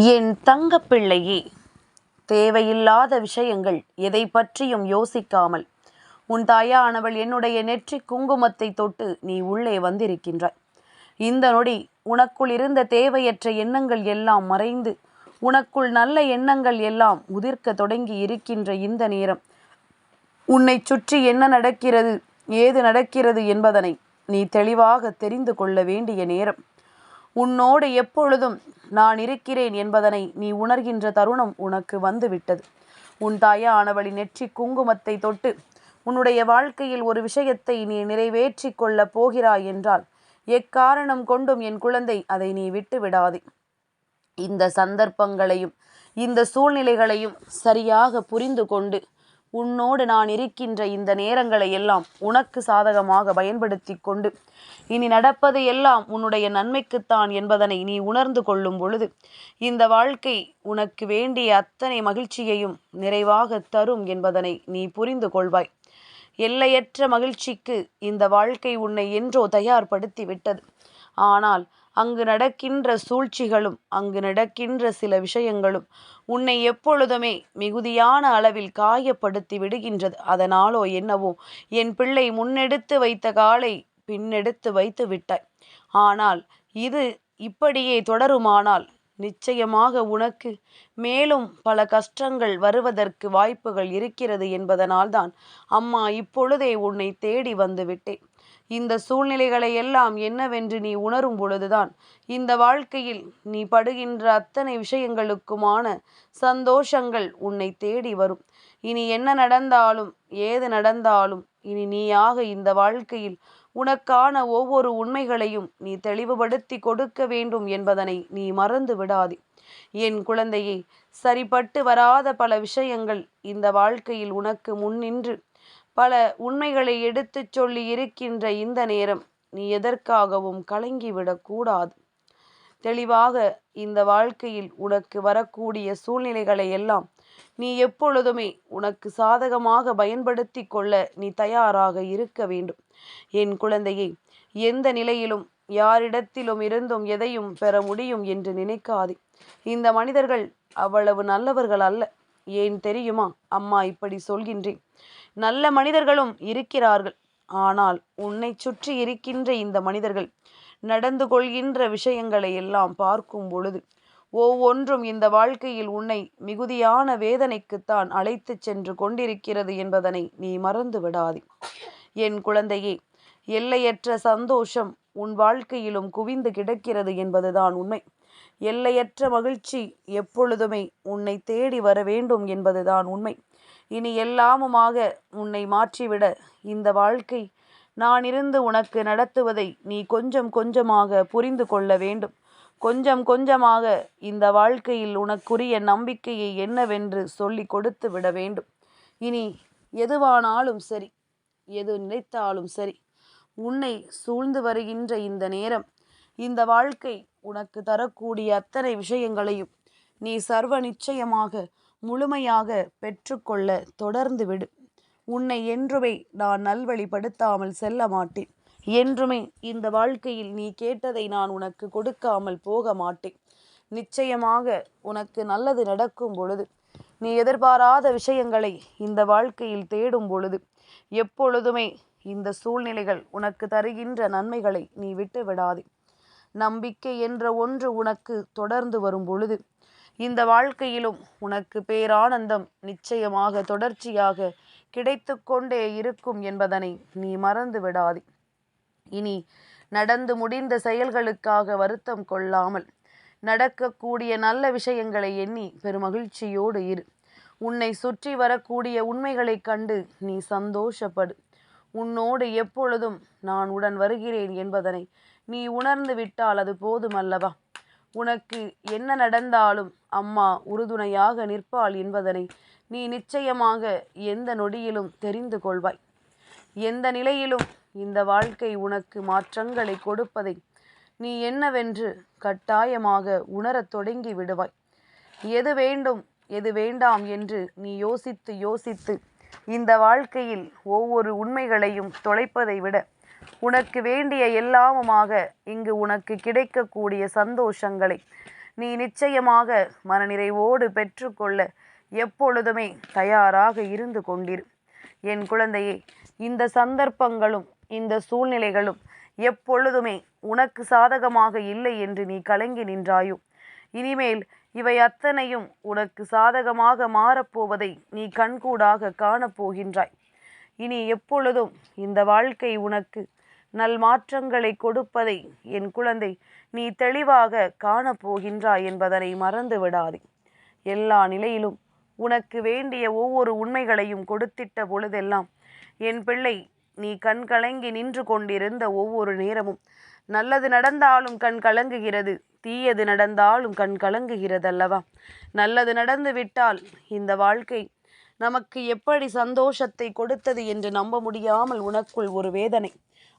என் தங்கப்பிள்ளையே தேவையில்லாத விஷயங்கள் எதை பற்றியும் யோசிக்காமல் உன் தாயானவள் என்னுடைய நெற்றி குங்குமத்தை தொட்டு நீ உள்ளே வந்திருக்கின்றாய். இந்த நொடி உனக்குள் இருந்த தேவையற்ற எண்ணங்கள் எல்லாம் மறைந்து உனக்குள் நல்ல எண்ணங்கள் எல்லாம் உதிர்க்க தொடங்கி இருக்கின்ற இந்த நேரம் உன்னை சுற்றி என்ன நடக்கிறது ஏது நடக்கிறது என்பதனை நீ தெளிவாக தெரிந்து கொள்ள வேண்டிய நேரம். உன்னோடு எப்பொழுதும் நான் இருக்கிறேன் என்பதனை நீ உணர்கின்ற தருணம் உனக்கு வந்துவிட்டது. உன் தாயானவளின் நெற்றி குங்குமத்தை தொட்டு உன்னுடைய வாழ்க்கையில் ஒரு விஷயத்தை நீ நிறைவேற்றி கொள்ளப் போகிறாய் என்றால் எக்காரணம் கொண்டும் என் குழந்தை அதை நீ விட்டு விடாதே இந்த சந்தர்ப்பங்களையும் இந்த சூழ்நிலைகளையும் சரியாக புரிந்து கொண்டு உன்னோடு நான் இருக்கின்ற இந்த நேரங்களை எல்லாம் உனக்கு சாதகமாக பயன்படுத்தி கொண்டு. இனி நடப்பது எல்லாம் உன்னுடைய நன்மைக்குத்தான் என்பதனை நீ உணர்ந்து கொள்ளும் பொழுது இந்த வாழ்க்கை உனக்கு வேண்டிய அத்தனை மகிழ்ச்சியையும் நிறைவாக தரும் என்பதனை நீ புரிந்து கொள்வாய். எல்லையற்ற மகிழ்ச்சிக்கு இந்த வாழ்க்கை உன்னை என்றோ தயார்படுத்தி விட்டது. ஆனால் அங்கு நடக்கின்ற சூழ்ச்சிகளும் அங்கு நடக்கின்ற சில விஷயங்களும் உன்னை எப்பொழுதுமே மிகுதியான அளவில் காயப்படுத்தி விடுகின்றது. அதனாலோ என்னவோ என் பிள்ளை முன்னெடுத்து வைத்த காலை பின்னெடுத்து வைத்து விட்டாய். ஆனால் இது இப்படியே தொடருமானால் நிச்சயமாக உனக்கு மேலும் பல கஷ்டங்கள் வருவதற்கு வாய்ப்புகள் இருக்கிறது என்பதனால்தான் அம்மா இப்பொழுதே உன்னை தேடி வந்து விட்டேன். இந்த சூழ்நிலைகளை எல்லாம் என்னவென்று நீ உணரும் பொழுதுதான். இந்த வாழ்க்கையில் நீ படுகின்ற அத்தனை விஷயங்களுக்குமான சந்தோஷங்கள் உன்னை தேடி வரும். இனி என்ன நடந்தாலும் ஏது நடந்தாலும் இனி நீயாக இந்த வாழ்க்கையில் உனக்கான ஒவ்வொரு உண்மைகளையும் நீ தெளிவுபடுத்தி கொடுக்க வேண்டும் என்பதனை நீ மறந்து விடாதே. என் குழந்தையே சரிப்பட்டு வராத பல விஷயங்கள் இந்த வாழ்க்கையில் உனக்கு முன்னின்று பல உண்மைகளை எடுத்துச் சொல்லி இருக்கின்ற இந்த நேரம் நீ எதற்காகவும் கலங்கிவிடக் கூடாது. தெளிவாக இந்த வாழ்க்கையில் உனக்கு வரக்கூடிய சூழ்நிலைகளை எல்லாம் நீ எப்பொழுதுமே உனக்கு சாதகமாக பயன்படுத்தி கொள்ள நீ தயாராக இருக்க வேண்டும். என் குழந்தையை எந்த நிலையிலும் யாரிடத்திலும் இருந்தும் எதையும் பெற முடியும் என்று நினைக்காதே. இந்த மனிதர்கள் அவ்வளவு நல்லவர்கள் அல்ல. ஏன் தெரியுமா? அம்மா இப்படி சொல்கின்றேன். நல்ல மனிதர்களும் இருக்கிறார்கள். ஆனால் உன்னை சுற்றி இருக்கின்ற இந்த மனிதர்கள் நடந்து கொள்கின்ற விஷயங்களை எல்லாம் பார்க்கும் பொழுது ஒவ்வொன்றும் இந்த வாழ்க்கையில் உன்னை மிகுதியான வேதனைக்குத்தான் அழைத்துச் சென்று கொண்டிருக்கிறது என்பதனை நீ மறந்து விடாதே. என் குழந்தையே எல்லையற்ற சந்தோஷம் உன் வாழ்க்கையிலும் குவிந்து கிடக்கிறது என்பதுதான் உண்மை. எல்லையற்ற மகிழ்ச்சி எப்பொழுதுமே உன்னை தேடி வர வேண்டும் என்பதுதான் உண்மை. இனி எல்லாமுமாக உன்னை மாற்றிவிட இந்த வாழ்க்கை நான் இருந்து உனக்கு நடத்துவதை நீ கொஞ்சம் கொஞ்சமாக புரிந்து கொள்ள வேண்டும். கொஞ்சம் கொஞ்சமாக இந்த வாழ்க்கையில் உனக்குரிய நம்பிக்கையை என்னவென்று சொல்லி கொடுத்து விட வேண்டும். இனி எதுவானாலும் சரி எது நினைத்தாலும் சரி உன்னை சூழ்ந்து வருகின்ற இந்த நேரம் இந்த வாழ்க்கை உனக்கு தரக்கூடிய அத்தனை விஷயங்களையும் நீ சர்வ நிச்சயமாக முழுமையாக பெற்றுக்கொள்ள தொடர்ந்து விடு. உன்னை என்றுமே நான் நல்வழிப்படுத்தாமல் செல்ல மாட்டேன். என்றுமே இந்த வாழ்க்கையில் நீ கேட்டதை நான் உனக்கு கொடுக்காமல் போக மாட்டேன். நிச்சயமாக உனக்கு நல்லது நடக்கும் பொழுது நீ எதிர்பாராத விஷயங்களை இந்த வாழ்க்கையில் தேடும் பொழுது எப்பொழுதுமே இந்த சூழ்நிலைகள் உனக்கு தருகின்ற நன்மைகளை நீ விட்டு விடாதே நம்பிக்கை என்ற ஒன்று உனக்கு தொடர்ந்து வரும் பொழுது இந்த வாழ்க்கையிலும் உனக்கு பேரானந்தம் நிச்சயமாக தொடர்ச்சியாக கிடைத்து கொண்டே இருக்கும் என்பதனை நீ மறந்து விடாதே. இனி நடந்து முடிந்த செயல்களுக்காக வருத்தம் கொள்ளாமல் நடக்கக்கூடிய நல்ல விஷயங்களை எண்ணி பெருமகிழ்ச்சியோடு இரு. உன்னை சுற்றி வரக்கூடிய உண்மைகளைக் கண்டு நீ சந்தோஷப்படு. உன்னோடு எப்பொழுதும் நான் உடன் வருகிறேன் என்பதனை நீ உணர்ந்து விட்டால் அது போதுமல்லவா? உனக்கு என்ன நடந்தாலும் அம்மா உறுதுணையாக நிற்பாள் என்பதனை நீ நிச்சயமாக எந்த நொடியிலும் தெரிந்து கொள்வாய். எந்த நிலையிலும் இந்த வாழ்க்கை உனக்கு மாற்றங்களை கொடுப்பதை நீ என்னவென்று கட்டாயமாக உணரத் தொடங்கி விடுவாய். எது வேண்டும் எது வேண்டாம் என்று நீ யோசித்து யோசித்து இந்த வாழ்க்கையில் ஒவ்வொரு உண்மைகளையும் தொலைப்பதை விட உனக்கு வேண்டிய எல்லாமுமாக இங்கு உனக்கு கிடைக்கக்கூடிய சந்தோஷங்களை நீ நிச்சயமாக மனநிறைவோடு பெற்றுக்கொள்ள எப்பொழுதுமே தயாராக இருந்து கொண்டிரு. என் குழந்தையே இந்த சந்தர்ப்பங்களும் இந்த சூழ்நிலைகளும் எப்பொழுதுமே உனக்கு சாதகமாக இல்லை என்று நீ கலங்கி நின்றாயோ? இனிமேல் இவை அத்தனையும் உனக்கு சாதகமாக மாறப்போவதை நீ கண்கூடாக காணப்போகின்றாய். இனி எப்பொழுதும் இந்த வாழ்க்கை உனக்கு. நல் மாற்றங்களை கொடுப்பதை என் குழந்தை நீ தெளிவாக காணப்போகின்றாய் என்பதனை மறந்து விடாதே. எல்லா நிலையிலும் உனக்கு வேண்டிய ஒவ்வொரு உண்மைகளையும் கொடுத்திட்ட பொழுதெல்லாம் என் பிள்ளை நீ கண் கலங்கி நின்று கொண்டிருந்த ஒவ்வொரு நேரமும் நல்லது நடந்தாலும் கண் கலங்குகிறது தீயது நடந்தாலும் கண் கலங்குகிறது அல்லவா நல்லது நடந்து விட்டால் இந்த வாழ்க்கை நமக்கு எப்படி சந்தோஷத்தை கொடுத்தது என்று நம்ப முடியாமல் உனக்குள் ஒரு வேதனை.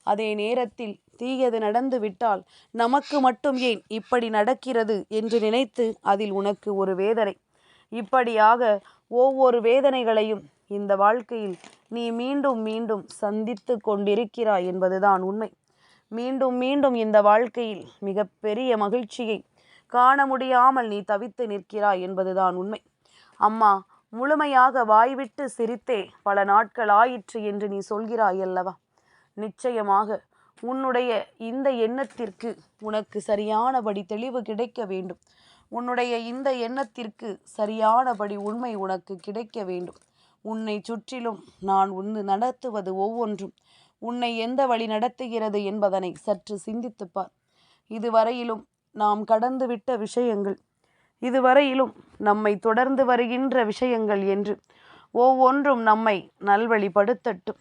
அதே நேரத்தில் தீயது நடந்து விட்டால் நமக்கு மட்டும் ஏன் இப்படி நடக்கிறது என்று நினைத்து அதில் உனக்கு ஒரு வேதனை. இப்படியாக ஒவ்வொரு வேதனைகளையும் இந்த வாழ்க்கையில் நீ மீண்டும் மீண்டும் சந்தித்து கொண்டிருக்கிறாய் என்பதுதான் உண்மை. மீண்டும் மீண்டும் இந்த வாழ்க்கையில் மிகப்பெரிய மகிழ்ச்சியை காண முடியாமல் நீ தவித்து நிற்கிறாய் என்பதுதான் உண்மை. அம்மா முழுமையாக வாய்விட்டு சிரித்தே பல நாட்கள் ஆயிற்று என்று நீ சொல்கிறாய் அல்லவா? நிச்சயமாக உன்னுடைய இந்த எண்ணத்திற்கு உனக்கு சரியானபடி தெளிவு கிடைக்க வேண்டும். உன்னுடைய இந்த எண்ணத்திற்கு சரியானபடி உண்மை உனக்கு கிடைக்க வேண்டும். உன்னை சுற்றிலும் நான் உன்னு நடத்துவது ஒவ்வொன்றும். உன்னை எந்த வழி நடத்துகிறது என்பதனை சற்று சிந்தித்துப்பார் இதுவரையிலும் நாம் கடந்துவிட்ட விஷயங்கள் இதுவரையிலும் நம்மை தொடர்ந்து வருகின்ற விஷயங்கள் என்று ஒவ்வொன்றும் நம்மை நல்வழிப்படுத்தட்டும்.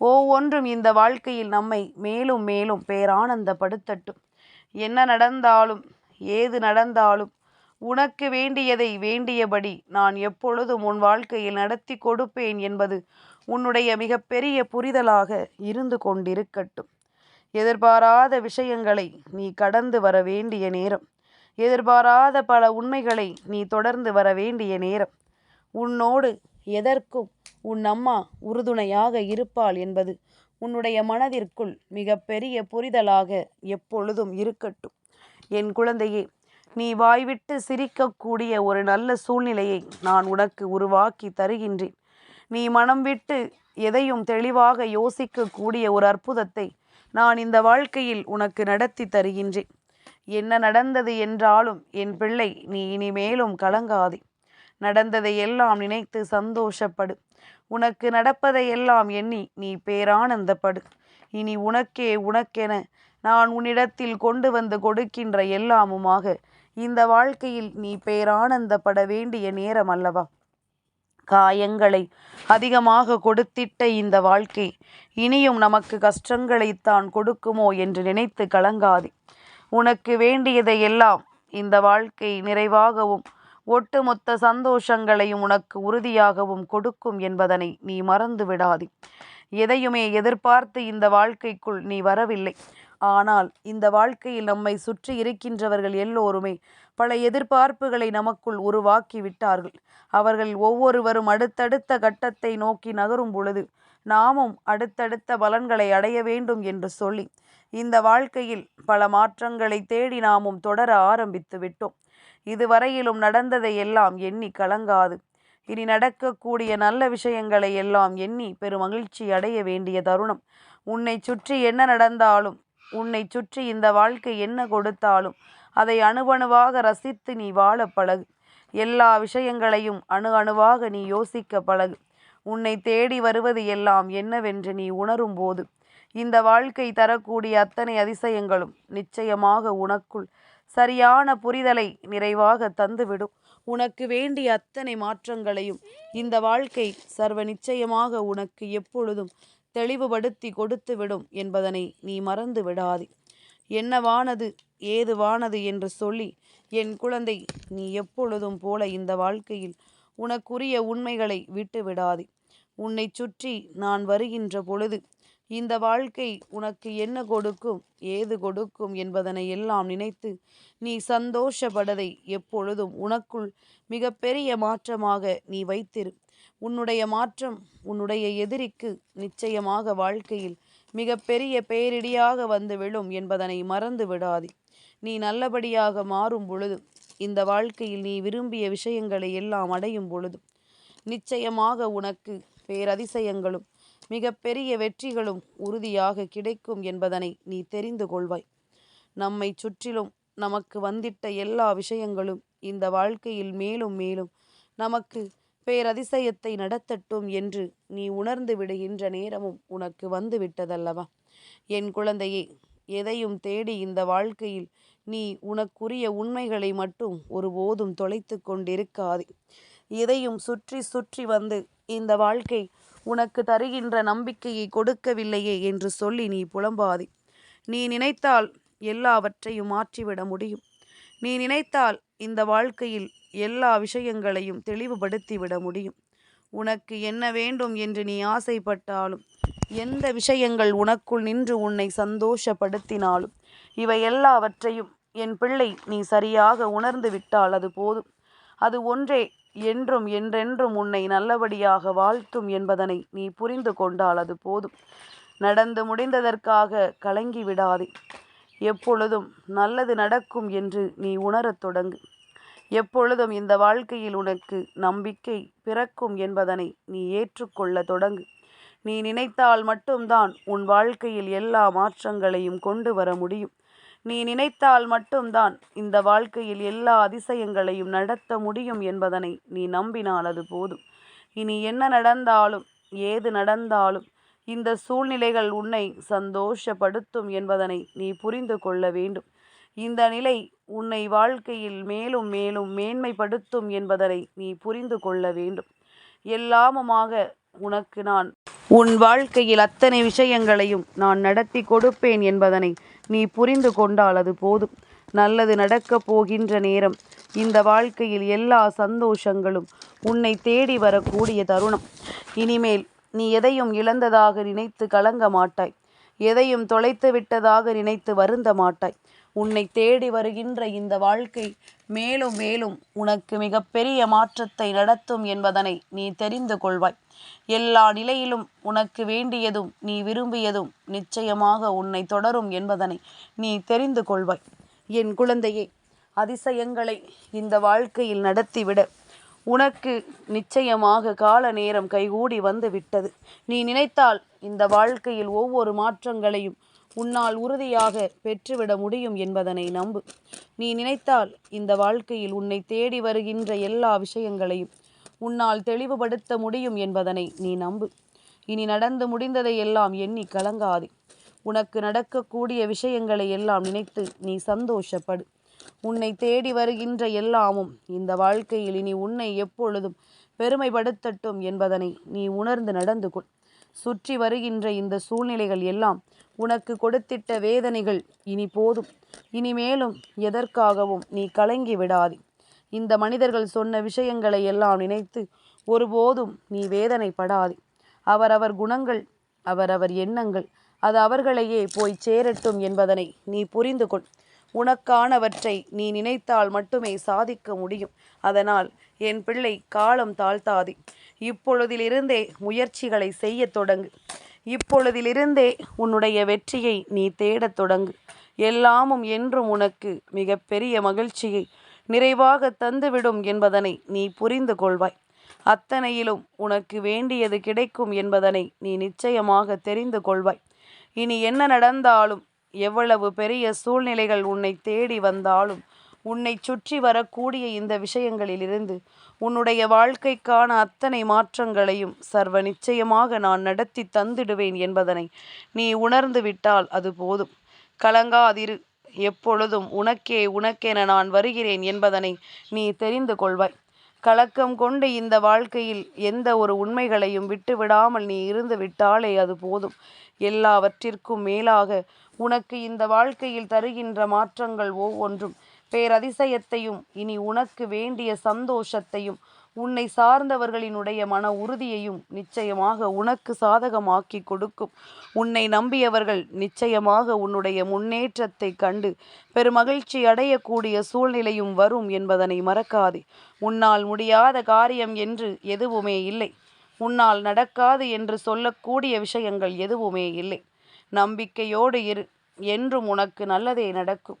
ஒவ்வொன்றும் இந்த வாழ்க்கையில் நம்மை மேலும் மேலும் பேரானந்தப்படுத்தட்டும். என்ன நடந்தாலும் ஏது நடந்தாலும் உனக்கு வேண்டியதை வேண்டியபடி நான் எப்பொழுதும் உன் வாழ்க்கையில் நடத்தி கொடுப்பேன் என்பது உன்னுடைய மிகப்பெரிய புரிதலாக இருந்து கொண்டிருக்கட்டும். எதிர்பாராத விஷயங்களை நீ கடந்து வர வேண்டிய நேரம். எதிர்பாராத பல உண்மைகளை நீ தொடர்ந்து வர வேண்டிய நேரம். உன்னோடு எதற்கும் உன் அம்மா உறுதுணையாக இருப்பாள் என்பது உன்னுடைய மனதிற்குள் மிக பெரிய புரிதலாக எப்பொழுதும் இருக்கட்டும். என் குழந்தையே நீ வாய்விட்டு சிரிக்கக்கூடிய ஒரு நல்ல சூழ்நிலையை நான் உனக்கு உருவாக்கி தருகின்றேன். நீ மனம் விட்டு எதையும் தெளிவாக யோசிக்கக்கூடிய ஒரு அற்புதத்தை நான் இந்த வாழ்க்கையில் உனக்கு நடத்தி தருகின்றேன். என்ன நடந்தது என்றாலும் என் பிள்ளை நீ இனிமேலும் கலங்காதே. நடந்ததை எல்லாம் நினைத்து சந்தோஷப்படு. உனக்கு நடப்பதை எல்லாம் எண்ணி நீ பேரானந்தப்படு. இனி உனக்கே உனக்கென நான் உன்னிடத்தில் கொண்டு வந்து கொடுக்கின்ற எல்லாமுமாக இந்த வாழ்க்கையில் நீ பேரானந்தப்பட வேண்டிய நேரம் அல்லவா? காயங்களை அதிகமாக கொடுத்திட்ட இந்த வாழ்க்கை இனியும் நமக்கு கஷ்டங்களைத்தான் கொடுக்குமோ என்று நினைத்து கலங்காதே. உனக்கு வேண்டியதை எல்லாம் இந்த வாழ்க்கை நிறைவாகவும் ஒட்டுமொத்த சந்தோஷங்களையும் உனக்கு உறுதியாகவும் கொடுக்கும் என்பதனை நீ மறந்து விடாதே. எதையுமே எதிர்பார்த்து இந்த வாழ்க்கைக்குள் நீ வரவில்லை. ஆனால் இந்த வாழ்க்கையில் நம்மை சுற்றி இருக்கின்றவர்கள் எல்லோருமே பல எதிர்பார்ப்புகளை நமக்குள் உருவாக்கி விட்டார்கள். அவர்கள் ஒவ்வொருவரும் அடுத்தடுத்த கட்டத்தை நோக்கி நகரும் பொழுது நாமும் அடுத்தடுத்த பலன்களை அடைய வேண்டும் என்று சொல்லி இந்த வாழ்க்கையில் பல மாற்றங்களை தேடி நாமும் தொடர ஆரம்பித்து விட்டோம். இதுவரையிலும் நடந்ததை எல்லாம் எண்ணி கலங்காது. இனி நடக்கக்கூடிய நல்ல விஷயங்களை எல்லாம் எண்ணி பெருமகிழ்ச்சி அடைய வேண்டிய தருணம். உன்னை சுற்றி என்ன நடந்தாலும் உன்னை சுற்றி இந்த வாழ்க்கை என்ன கொடுத்தாலும் அதை அணுவணுவாக ரசித்து நீ வாழ பழகு. எல்லா விஷயங்களையும் அணு அணுவாக நீ யோசிக்க பழகு. உன்னை தேடி வருவது எல்லாம் என்னவென்று நீ உணரும் போது இந்த வாழ்க்கை தரக்கூடிய அத்தனை அதிசயங்களும் நிச்சயமாக உனக்குள் சரியான புரிதலை நிறைவாக தந்துவிடும். உனக்கு வேண்டிய அத்தனை மாற்றங்களையும் இந்த வாழ்க்கை சர்வ நிச்சயமாக உனக்கு எப்பொழுதும் தெளிவுபடுத்தி கொடுத்துவிடும் என்பதனை நீ மறந்து விடாதே. என்னவானது ஏதுவானது என்று சொல்லி என் குழந்தை நீ எப்பொழுதும் போல இந்த வாழ்க்கையில் உனக்குரிய உண்மைகளை விட்டு விடாதே உன்னை சுற்றி நான் வருகின்ற பொழுது இந்த வாழ்க்கை உனக்கு என்ன கொடுக்கும் ஏது கொடுக்கும் என்பதனை எல்லாம் நினைத்து நீ சந்தோஷப்படதை எப்பொழுதும் உனக்குள் மிகப்பெரிய மாற்றமாக நீ வைத்திரு. உன்னுடைய மாற்றம் உன்னுடைய எதிரிக்கு நிச்சயமாக வாழ்க்கையில் மிகப்பெரிய பேரிடியாக வந்து விழும் என்பதனை மறந்து விடாதே. நீ நல்லபடியாக மாறும் பொழுது இந்த வாழ்க்கையில் நீ விரும்பிய விஷயங்களை எல்லாம் அடையும் பொழுதும் நிச்சயமாக உனக்கு பேரதிசயங்களும் மிகப்பெரிய வெற்றிகளும் உறுதியாக கிடைக்கும் என்பதனை நீ தெரிந்து கொள்வாய். நம்மை சுற்றிலும் நமக்கு வந்திட்ட எல்லா விஷயங்களும் இந்த வாழ்க்கையில் மேலும் மேலும் நமக்கு பேரதிசயத்தை நடத்தட்டும் என்று நீ உணர்ந்து விடுகின்ற நேரமும் உனக்கு வந்து விட்டதல்லவா என் குழந்தையே எதையும் தேடி இந்த வாழ்க்கையில் நீ உனக்குரிய உண்மைகளை மட்டும் ஒருபோதும் தொலைத்து கொண்டிருக்காதே. எதையும் சுற்றி சுற்றி வந்து இந்த வாழ்க்கை உனக்கு தருகின்ற நம்பிக்கையை கொடுக்கவில்லையே என்று சொல்லி நீ புலம்பாதே. நீ நினைத்தால் எல்லாவற்றையும் மாற்றிவிட முடியும். நீ நினைத்தால் இந்த வாழ்க்கையில் எல்லா விஷயங்களையும் தெளிவுபடுத்திவிட முடியும். உனக்கு என்ன வேண்டும் என்று நீ ஆசைப்பட்டாலும் எந்த விஷயங்கள் உனக்குள் நின்று உன்னை சந்தோஷப்படுத்தினாலும் இவை எல்லாவற்றையும் என் பிள்ளை நீ சரியாக உணர்ந்து விட்டால் அது போதும். அது ஒன்றே என்றும் என்றென்றும் உன்னை நல்லபடியாக வாழ்த்தும் என்பதனை நீ புரிந்து கொண்டால் அது போதும். நடந்து முடிந்ததற்காக கலங்கி விடாதே. எப்பொழுதும் நல்லது நடக்கும் என்று நீ உணரத் தொடங்கு. எப்பொழுதும் இந்த வாழ்க்கையில் உனக்கு நம்பிக்கை பிறக்கும் என்பதனை நீ ஏற்றுக்கொள்ள தொடங்கு. நீ நினைத்தால் மட்டும்தான் உன் வாழ்க்கையில் எல்லா மாற்றங்களையும் கொண்டு வர முடியும். நீ நினைத்தால் மட்டும்தான் இந்த வாழ்க்கையில் எல்லா அதிசயங்களையும் நடத்த முடியும் என்பதனை நீ நம்பினால் அது போதும். இனி என்ன நடந்தாலும் ஏது நடந்தாலும் இந்த சூழ்நிலைகள் உன்னை சந்தோஷப்படுத்தும் என்பதனை நீ புரிந்து கொள்ள வேண்டும். இந்த நிலை உன்னை வாழ்க்கையில் மேலும் மேலும் மேன்மைப்படுத்தும் என்பதனை நீ புரிந்து கொள்ள வேண்டும். எல்லாமுமாக உனக்கு நான் உன் வாழ்க்கையில் அத்தனை விஷயங்களையும் நான் நடத்தி கொடுப்பேன் என்பதனை நீ புரிந்து கொண்டால் அது போதும். நல்லது நடக்கப் போகின்ற நேரம். இந்த வாழ்க்கையில் எல்லா சந்தோஷங்களும் உன்னை தேடி வரக்கூடிய தருணம். இனிமேல் நீ எதையும் இழந்ததாக நினைத்து கலங்க மாட்டாய். எதையும் தொலைத்து விட்டதாக நினைத்து வருந்த மாட்டாய். உன்னை தேடி வருகின்ற இந்த வாழ்க்கை மேலும் மேலும் உனக்கு மிகப்பெரிய மாற்றத்தை நடத்தும் என்பதனை நீ தெரிந்து கொள்வாய். எல்லா நிலையிலும் உனக்கு வேண்டியதும் நீ விரும்பியதும் நிச்சயமாக உன்னை தொடரும் என்பதனை நீ தெரிந்து கொள்வாய். என் குழந்தையே அதிசயங்களை இந்த வாழ்க்கையில் நடத்திவிட உனக்கு நிச்சயமாக கால நேரம் கைகூடி வந்து விட்டது நீ நினைத்தால் இந்த வாழ்க்கையில் ஒவ்வொரு மாற்றங்களையும் உன்னால் உறுதியாக பெற்றுவிட முடியும் என்பதனை நம்பு. நீ நினைத்தால் இந்த வாழ்க்கையில் உன்னை தேடி வருகின்ற எல்லா விஷயங்களையும் உன்னால் தெளிவுபடுத்த முடியும் என்பதனை நீ நம்பு. இனி நடந்து முடிந்ததை எல்லாம் எண்ணி கலங்காதே. உனக்கு நடக்கக்கூடிய விஷயங்களை எல்லாம் நினைத்து நீ சந்தோஷப்படு. உன்னை தேடி வருகின்ற எல்லாமும் இந்த வாழ்க்கையில் இனி உன்னை எப்பொழுதும் பெருமைப்படுத்தட்டும் என்பதனை நீ உணர்ந்து நடந்து கொள். சுற்றி வருகின்ற இந்த சூழ்நிலைகள் எல்லாம் உனக்கு கொடுத்திட்ட வேதனைகள் இனி போதும். இனிமேலும் எதற்காகவும் நீ கலங்கி விடாதே. இந்த மனிதர்கள் சொன்ன விஷயங்களை எல்லாம் நினைத்து ஒருபோதும் நீ வேதனைப்படாதே. அவரவர் குணங்கள் அவரவர் எண்ணங்கள் அது அவர்களையே போய் சேரட்டும் என்பதனை நீ புரிந்து கொள். உனக்கானவற்றை நீ நினைத்தால் மட்டுமே சாதிக்க முடியும். அதனால் என் பிள்ளை காலம் தாழ்த்தாதே. இப்பொழுதிலிருந்தே முயற்சிகளை செய்ய தொடங்கு. இப்பொழுதிலிருந்தே உன்னுடைய வெற்றியை நீ தேடத் தொடங்கு. எல்லாமும் என்றும் உனக்கு மிக பெரிய மகிழ்ச்சியை நிறைவாக தந்துவிடும் என்பதனை நீ புரிந்து கொள்வாய். அத்தனையிலும் உனக்கு வேண்டியது கிடைக்கும் என்பதனை நீ நிச்சயமாக தெரிந்து கொள்வாய். இனி என்ன நடந்தாலும் எவ்வளவு பெரிய சூழ்நிலைகள் உன்னை தேடி வந்தாலும் உன்னை சுற்றி வரக்கூடிய இந்த விஷயங்களிலிருந்து உன்னுடைய வாழ்க்கைக்கான அத்தனை மாற்றங்களையும் சர்வ நிச்சயமாக நான் நடத்தி தந்திடுவேன் என்பதனை நீ உணர்ந்து விட்டால் அது போதும். கலங்காதிரு. எப்பொழுதும் உனக்கே உனக்கென நான் வருகிறேன் என்பதனை நீ தெரிந்து கொள்வாய். கலக்கம் கொண்டு இந்த வாழ்க்கையில் எந்த ஒரு உண்மைகளையும் விட்டுவிடாமல் நீ இருந்து விட்டாலே அது போதும். எல்லாவற்றிற்கும் மேலாக உனக்கு இந்த வாழ்க்கையில் தருகின்ற மாற்றங்கள் ஒவ்வொன்றும் பேரதிசயத்தையும் இனி உனக்கு வேண்டிய சந்தோஷத்தையும் உன்னை சார்ந்தவர்களினுடைய மன உறுதியையும் நிச்சயமாக உனக்கு சாதகமாக்கி கொடுக்கும். உன்னை நம்பியவர்கள் நிச்சயமாக உன்னுடைய முன்னேற்றத்தை கண்டு பெருமகிழ்ச்சி அடையக்கூடிய சூழ்நிலையும் வரும் என்பதனை மறக்காதே. உன்னால் முடியாத காரியம் என்று எதுவுமே இல்லை. உன்னால் நடக்காது என்று சொல்லக்கூடிய விஷயங்கள் எதுவுமே இல்லை. நம்பிக்கையோடு இரு என்றும் உனக்கு நல்லதே நடக்கும்.